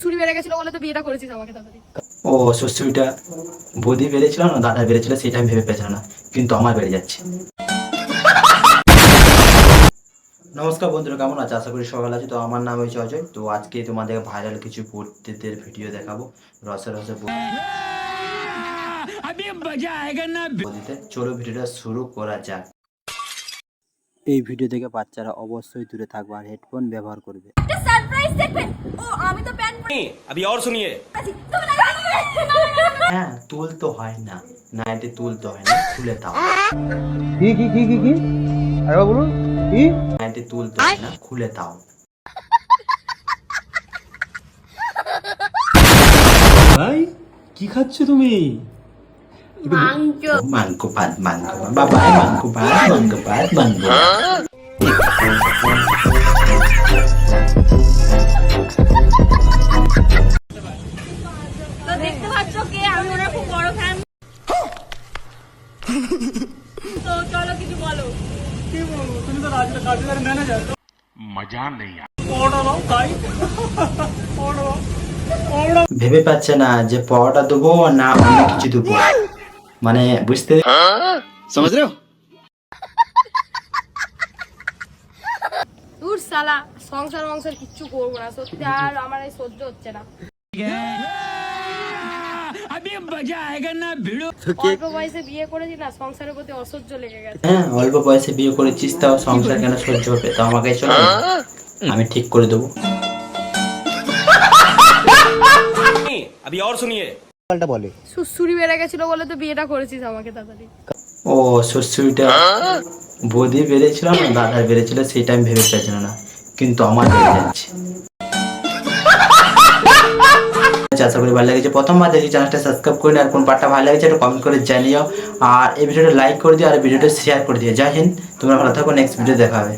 ছুরি বেড়ে গেছিল বলে তো বিয়েটা করেছিস আমাকে তাড়াতাড়ি। ও শ্বশুরিটা বৌদি বেড়েছিল না দাদা বেড়েছিল সেটা আমি ভেবে পেয়েছিলাম না কিন্তু আমার বেড়ে যাচ্ছে। নমস্কার বন্ধুরা কেমন আছে? আশা করি সকাল আছে। তো আমার নাম হয়েছে অজয়। তো আজকে তোমাদের ভাইরাল কিছু পড়তেদের ভিডিও দেখাবো। রসে রসে বৌদিতে চলো ভিডিওটা শুরু করা যাক। এই ভিডিও থেকে বাচ্চারা অবশ্যই দূরে থাকবে আর হেডফোন ব্যবহার করবে। সারপ্রাইজ দেখবেন ও আমি তো প্যান্ট अभी और सुनिए পরেছি তুমি লাগাই হ্যাঁ তুল তো হয় না নাইটে তুল তো হয় না খুলে দাও কি কি কি কি কি আরেকবার বলুন কি নাইটে তুল তো হয় না খুলে দাও ভাই কি খাচ্ছ তুমি মাংস মাংকো ভাত মাংকো ভাত বাবা মাংকো ভাত মাংকো ভাত মাংকো তো কে আমি ওনার খুব বড় ফ্যান তো চলো কিছু বলো। ভেবে পাচ্ছে না যে পরোটা দেবো না অন্য কিছু দেবো। মানে বুঝতে দূর সালা সংসার মংসার কিচ্ছু করব না সত্যি। আর আমার এই সহ্য হচ্ছে না। অল্প বয়সে বিয়ে সংসারের প্রতি অসহ্য লেগে গেছে। হ্যাঁ অল্প বয়সে বিয়ে করেছিস তাও সংসার কেন সহ্য হবে? তো আমাকে চলো আমি ঠিক করে দেবো। আবি বলে। বেড়ে গেছিল বলে তো বিয়েটা করেছিস আমাকে তাড়াতাড়ি। ও শ্বশুরিটা বৌদি বেড়েছিলাম দাদা দাদার বেড়েছিল সেটা আমি ভেবে পাচ্ছিলাম না। কিন্তু আমার আশা করি ভালো লেগেছে। প্রথমবার দেখি চ্যানেলটা সাবস্ক্রাইব করে আর কোন পার্টটা ভালো লেগেছে একটু কমেন্ট করে জানিও। আর এই ভিডিওটা লাইক করে দিও, আর ভিডিওটা শেয়ার করে দিও। জয় হিন্দ, তোমরা ভালো থাকো নেক্সট ভিডিও দেখা হবে।